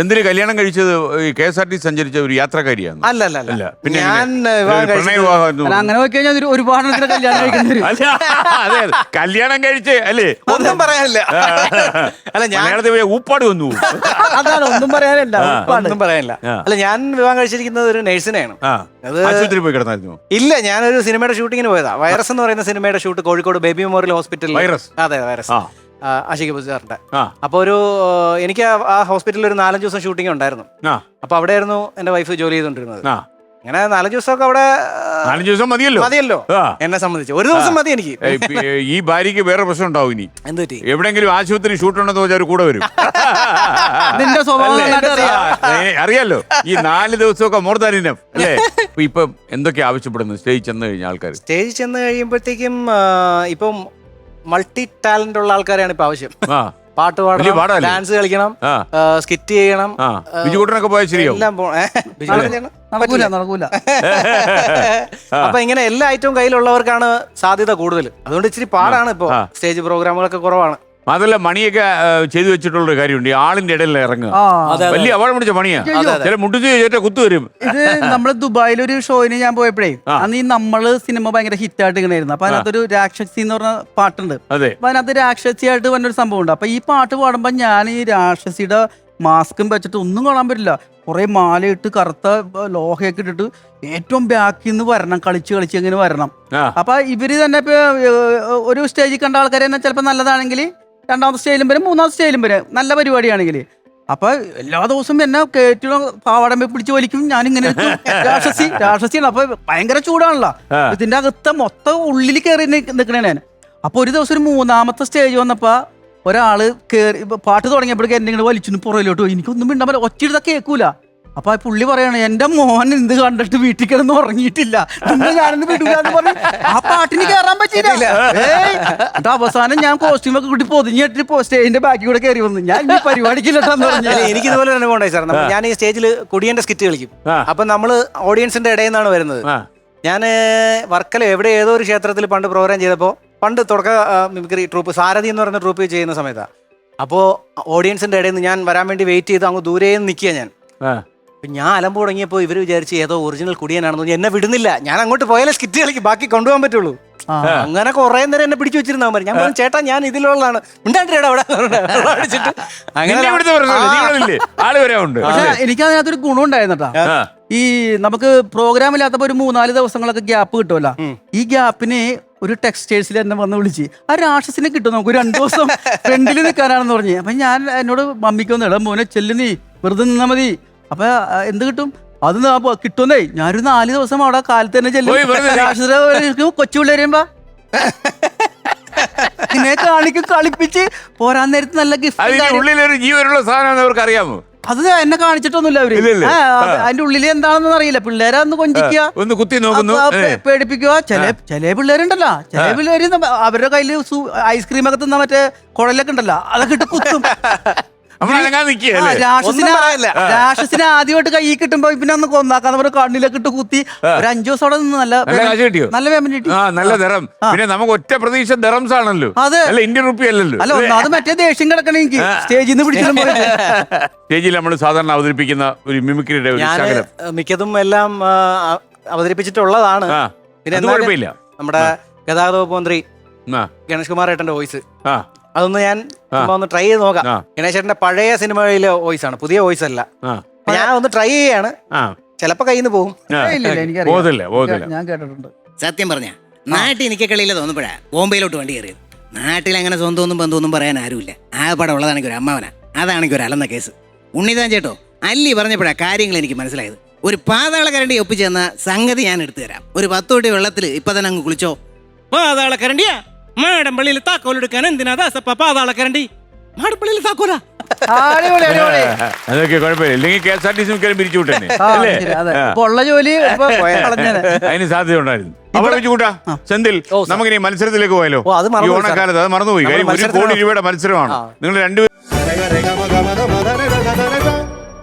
എന്തിന് കല്യാണം കഴിച്ചത്? കെ എസ് ആർ ടി സഞ്ചരിച്ച ഒരു യാത്രക്കാരിയാണ് അല്ല അല്ല അല്ല. പിന്നെ ഞാൻ വിവാഹം കഴിച്ചത് വിവാഹം അല്ല അങ്ങനെ നോക്കി കഴിഞ്ഞാൽ ഒരു ഒരുപാട് കല്യാണം കഴിക്കുന്നത് അല്ല അതെ അതെ. കല്യാണം കഴിച്ച് അല്ലേ? ഒന്നും പറയാനില്ല. അല്ല ഞാൻ മലയാളത്തിൽ പോയ ഊപ്പാട് വന്നു. അതാണ് ഒന്നും പറയാനില്ല ഒന്നും പറയാനില്ല. ആ. അല്ല ഞാൻ വിവാഹം കഴിച്ചിരിക്കുന്നത് ഒരു നഴ്സിനെയാണ്. ആ. അത് ആശുപത്രി പോയി കിടന്നായിരുന്നു? ഇല്ല ഞാനൊരു സിനിമയുടെ ഷൂട്ടിങ്ങിന് പോയതാ. വൈറസ് എന്ന് പറയുന്ന സിനിമയുടെ ഷൂട്ട് കോഴിക്കോട് ബേബി മെമ്മോറിയൽ ഹോസ്പിറ്റലിൽ വൈറസ്? അതെ വൈറസ്. ആ. ആഷിക ബസാറിന്റെ. അപ്പൊ അപ്പോൾ ഒരു എനിക്ക് ആ- ഹോസ്പിറ്റലിൽ ഒരു നാലഞ്ച് ദിവസം ഷൂട്ടിംഗ് ഉണ്ടായിരുന്നു. അപ്പൊ അപ്പോൾ അവിടെയായിരുന്നു എന്റെ വൈഫ് ജോലി ചെയ്തോണ്ടിരുന്നത് ആ. അങ്ങനെ നാലഞ്ച് ദിവസമൊക്കെ അവിടെ നാലഞ്ച് ദിവസം മതിയല്ലോ. മതിയല്ലോ. എന്നെ സംബന്ധിച്ച്. ഒരു ദിവസം മതി എനിക്ക്. ഈ ഭാര്യക്ക് വേറെ പ്രശ്നം ഉണ്ടാവും ഇനി. എന്ത് പറ്റി? എവിടെങ്കിലും ആശുപത്രി ഷൂട്ട് ഉണ്ടെന്ന് വെച്ചാൽ കൂടെ വരും. നിന്റെ സ്വഭാവം അറിയാലോ. ഈ നാല് ദിവസമൊക്കെ മോർ ദാൻ ഇനഫ് അല്ലേ? ഇപ്പൊ എന്തൊക്കെ ആവശ്യപ്പെടുന്നു? സ്റ്റേജ് ചെന്ന് കഴിഞ്ഞ ആൾക്കാർ സ്റ്റേജ് ചെന്ന് കഴിയുമ്പോഴത്തേക്കും ഇപ്പം മൾട്ടി ടാലന്റ് ഉള്ള ആൾക്കാരെയാണ് ഇപ്പൊ ആവശ്യം. ആ. പാട്ട് വലിയ പാടണം ഡാൻസ് കളിക്കണം ആ. സ്കിറ്റ് ചെയ്യണം ആ. ബിജുകൂട്ടനൊക്കെ പോയാൽ എല്ലാം പോ- ഏ? ബിജുവേട്ടൻ ചെയ്യണം? നടക്കൂല. നടക്കൂല. അപ്പൊ ഇങ്ങനെ എല്ലാ ഐറ്റവും കയ്യിലുള്ളവർക്കാണ് സാധ്യത കൂടുതൽ. അതുകൊണ്ട് ഇച്ചിരി പാടാണ് ഇപ്പോ ആ. സ്റ്റേജ് പ്രോഗ്രാമുകളൊക്കെ കുറവാണ്. മാത്രമല്ല മണിയൊക്കെ ചെയ്തു വെച്ചിട്ടുള്ള ഒരു കാര്യമുണ്ട്. ഈ ആളിന്റെ ഇടയിൽ ഇറങ്ങുക. വലിയ അപകടം പിടിച്ച പണിയാ. അയ്യോ. ചില മുട്ടിച്ച് ചേറ്റ കുത്തു വരും. ഇത് നമ്മൾ ദുബായിൽ ഒരു ഷോയിന് ഞാൻ പോയപ്പോഴേ. അന്ന് ഈ നമ്മൾ സിനിമ ഭയങ്കര ഹിറ്റായിട്ട് ഇങ്ങനെയായിരുന്നു. അപ്പൊ അതിനകത്തൊരു രാക്ഷസി എന്ന് പറഞ്ഞ പാട്ടുണ്ട്. അതെ. അപ്പൊ അതിനകത്ത് രാക്ഷസിയായിട്ട് വന്നൊരു സംഭവം ഉണ്ട് അപ്പൊ ഈ പാട്ട് പാടുമ്പോ ഞാൻ ഈ രാക്ഷസിയുടെ മാസ്കും വെച്ചിട്ട് ഒന്നും കാണാൻ പറ്റില്ല. കുറെ മാലയിട്ട് കറുത്ത ലോഹയൊക്കെ ഇട്ടിട്ട് ഏറ്റവും ബാക്കിൽ നിന്ന് വരണം കളിച്ച് കളിച്ച് ഇങ്ങനെ വരണം. അപ്പൊ ഇവർ തന്നെ ഇപ്പൊ ഒരു സ്റ്റേജിൽ കണ്ട ആൾക്കാരെ തന്നെ ചിലപ്പോൾ നല്ലതാണെങ്കിൽ രണ്ടാമത്തെ സ്റ്റേജിലും വരും മൂന്നാമത്തെ സ്റ്റേജിലും വരും. നല്ല പരിപാടിയാണെങ്കിൽ. അപ്പൊ എല്ലാ ദിവസവും എന്നെ കയറ്റുള്ള പാവാടമ്പ പിടിച്ച് വലിക്കും. ഞാൻ ഇങ്ങനെ. രാക്ഷസി രാക്ഷസിയാണ്. അപ്പൊ ഭയങ്കര ചൂടാണല്ലോ. ഇതിന്റെ അകത്ത് മൊത്തം ഉള്ളിൽ കയറി നിൽക്കണേ ഞാൻ. അപ്പൊ ഒരു ദിവസം ഒരു മൂന്നാമത്തെ സ്റ്റേജ് വന്നപ്പോ ഒരാൾ കേറി പാട്ട് തുടങ്ങിയപ്പോഴേക്കും എന്നെ ഇങ്ങനെ വലിച്ചു പുറയിലോട്ട് പോയി. എനിക്കൊന്നും മിണ്ടാൻ പറ്റില്ല. ഒറ്റ കേൾക്കൂല. അപ്പൊ ആ പുള്ളി പറയാണ് എന്റെ മോൻ എന്ത് കണ്ടിട്ട് വീട്ടിൽ കിടന്ന് ഉറങ്ങിയിട്ടില്ല. നിന്നെ ഞാനൊന്ന് വിടൂലെന്ന് പറഞ്ഞു ആ പാട്ടിന് കേറാൻ പറ്റിയില്ല. ഏയ്. എന്നിട്ട് അവസാനം ഞാൻ കോസ്റ്റ്യൂം ഒക്കെ കൂട്ടി പൊതിഞ്ഞിട്ട് സ്റ്റേജിന്റെ ബാക്കി കൂടെ കയറി വന്നു. ഞാൻ ഈ പരിപാടിക്കില്ലെന്ന് പറഞ്ഞു. എനിക്ക് ഇതുപോലെ അനുഭവം ഉണ്ടായി സാർ. ഞാൻ ഈ സ്റ്റേജിൽ കുടിയന്റെ സ്കിറ്റ് കളിക്കും. അപ്പൊ നമ്മൾ ഓഡിയൻസിന്റെ ഇടയിൽ നിന്നാണ് വരുന്നത്. ഞാൻ വർക്കല എവിടെ ഏതോ ഒരു ക്ഷേത്രത്തിൽ പണ്ട് പ്രോഗ്രാം ചെയ്തപ്പോൾ പണ്ട് തുടക്ക മിമിക്രി ട്രൂപ്പ് സാരഥി എന്ന് പറയുന്ന ട്രൂപ്പ് ചെയ്യുന്ന സമയത്താണ് അപ്പോൾ ഓഡിയൻസിന്റെ ഇടയിൽ നിന്ന് ഞാൻ വരാൻ വേണ്ടി വെയിറ്റ് ചെയ്ത് അങ്ങ് ദൂരെ നിൽക്കുക ഞാൻ. ആ അപ്പൊ ഞാൻ അലമ്പ് തുടങ്ങിയപ്പോൾ ഇവർ വിചാരിച്ച് ഏതോ ഒറിജിനൽ കുടിയനാണെന്ന്. എന്നെ വിടുന്നില്ല. ഞാൻ അങ്ങോട്ട് പോയാലേ സ്കിറ്റ് കളിക്ക് ബാക്കി കൊണ്ടുപോകാൻ പറ്റുള്ളൂ. അങ്ങനെ കുറെ നേരം എന്നെ പിടിച്ചു വെച്ചിരുന്നാ മതി. ഞാൻ പറഞ്ഞു ചേട്ടാ ഞാൻ ഇതിലുള്ളതാണ്. എനിക്ക് അതിനകത്തൊരു ഗുണം ഉണ്ടായിരുന്നു ഈ നമുക്ക് പ്രോഗ്രാം ഇല്ലാത്തപ്പോ ഒരു മൂന്നാൽ ദിവസങ്ങളൊക്കെ ഗ്യാപ്പ് കിട്ടുമല്ലോ. ഈ ഗ്യാപ്പിന് ഒരു ടെക്സ്റ്റൈൽസിൽ എന്നെ വന്ന് വിളിച്ച് ആ രാക്ഷസിനെ കിട്ടും നമുക്ക് രണ്ടു ദിവസം ഫ്രണ്ടിൽ നിൽക്കാനാണെന്ന് പറഞ്ഞു. അപ്പൊ ഞാൻ എന്നോട് മമ്മിക്ക് ഇടാം മോനെ ചെല്ലു നീ. വെറുതെ നിന്നാ മതി. അപ്പൊ എന്ത് കിട്ടും? അത് കിട്ടുന്നേ. ഞാനൊരു നാല് ദിവസം അവിടെ കാലത്ത് തന്നെ ചെല്ലും. കൊച്ചു പിള്ളേർ വരുമ്പോ ഇതിനെ കാണിക്കും കളിപ്പിച്ച്. പോരാൻ നേരത്ത് നല്ല ഗിഫ്റ്റ് ഉള്ളിലൊരു ജീവനുള്ള സാധനം അവർക്ക് അറിയാമോ? അത് എന്നെ കാണിച്ചിട്ടൊന്നുമില്ല അവർ. അതിന്റെ ഉള്ളിൽ എന്താണെന്ന് അറിയില്ല. പിള്ളേരെ ഒന്ന് കൊഞ്ചിക്കുക. ഒന്ന് കുത്തി നോക്കുന്നു. പേടിപ്പിക്കുക. ചില ചില പിള്ളേരുണ്ടല്ലോ. ചില പിള്ളേര് അവരുടെ കയ്യിൽ ഐസ്ക്രീം ഒക്കെ തിന്ന മറ്റേ കുഴലൊക്കെ ഉണ്ടല്ലോ. അതൊക്കെ ഇട്ട് കുത്തും. രാക്ഷസിനെ ആദ്യമായിട്ട് കൈ കിട്ടുമ്പോ പിന്നെ ഒന്ന് കൊന്നാക്കാന്ന് പറഞ്ഞ കണ്ണിലൊക്കെ ഇട്ട് കുത്തി ഒരു അഞ്ചു ദിവസം അവിടെ നിന്ന് നല്ല നല്ല കാശ് കിട്ടിയോ? നല്ല പേയ്മെന്റ് കിട്ടി. ആ നല്ല ദറം പിന്നെ നമുക്ക് ഒറ്റ പ്രതീക്ഷ ദറംസ് ആണല്ലോ. അതെ. അല്ല ഇന്ത്യൻ റുപ്പി അല്ലല്ലോ. അല്ല ഒന്നാമത് മറ്റേ ദേഷ്യം കിടക്കണേ എനിക്ക്. സ്റ്റേജിൽ നിന്ന് പിടിച്ചിട്ട് സ്റ്റേജിൽ നമ്മൾ സാധാരണ അവതരിപ്പിക്കുന്ന ഒരു മിമിക്രിയുടെ ഒരു ഞാൻ മിക്കതും എല്ലാം അവതരിപ്പിച്ചിട്ടുള്ളതാണ്. പിന്നെ കുഴപ്പമില്ല. നമ്മുടെ ഗതാഗത വകുപ്പ് മന്ത്രി ആ. ഗണേഷ് കുമാർ ഏട്ടന്റെ വോയിസ്. ആ. അതൊന്ന് ഞാൻ ചുമ്മാ ഒന്ന് ട്രൈ ചെയ്ത് നോക്കാം. ഗണേശേട്ടന്റെ പഴയ സിനിമയിലെ വോയിസ് ആണ് പുതിയ വോയിസ് അല്ല. ഞാൻ ഒന്ന് ട്രൈ ചെയ്യാണ്. ചിലപ്പോ കയ്യിൽ നിന്ന് പോകും. ഞാൻ കേട്ടിട്ടുണ്ട്. സത്യം പറഞ്ഞ നാട്ടിൽ എനിക്ക് കളിയില്ല തോന്നുമ്പോഴാ ബോംബെയിലോട്ട് വണ്ടി കയറിയത്. നാട്ടിൽ അങ്ങനെ സ്വന്തം ഒന്നും ബന്ധമൊന്നും പറയാൻ ആരുമില്ല. ആ പടം ഉള്ളതാണെങ്കിൽ ഒരു അമ്മാവനാ. അതാണെങ്കിൽ ഒരു അലന്ന കേസ്. ഉണ്ണിതാൻ ചേട്ടോ അല്ലി പറഞ്ഞപ്പോഴാ കാര്യങ്ങൾ എനിക്ക് മനസ്സിലായത്. ഒരു പാതാള കരണ്ടി ഒപ്പിച്ചെന്ന സംഗതി ഞാൻ എടുത്തു തരാം. ഒരു പത്തോട്ടി തൊട്ടി വെള്ളത്തിൽ ഇപ്പൊ തന്നെ അങ്ങ് കുളിച്ചോ. പാതാള കരണ്ടിയാ? മാടമ്പള്ളിയിൽ താക്കോൽ എടുക്കാൻ എന്തിനാ ദാസപ്പ പാതാള കരണ്ടി മാടമ്പള്ളിയിൽ താക്കോലാ? അടിപൊളി അടിപൊളി. അതൊക്കെ കുഴപ്പമില്ല. ഇല്ലെങ്കിൽ K S R T C മിക്കലും പിരിച്ചു വിട്ടേ ആ, അല്ലേ? ശരി, അതെ. ഇപ്പൊ ഉള്ള ജോലി ഇപ്പൊ കളഞ്ഞേനെ. അതിന് സാധ്യത ഉണ്ടായിരുന്നു അവിടെ വെച്ച് കൂട്ടാ. സെന്തിൽ ഓ, സർ. നമുക്കിനി മത്സരത്തിലേക്ക് പോയാലോ? ഓ, അത് ഈ. ഓണക്കാലത്ത് അത് മറന്നുപോയി. കാര്യം ഒരു കോടി രൂപയുടെ മത്സരമാണ്. നിങ്ങൾ രണ്ടുപേരും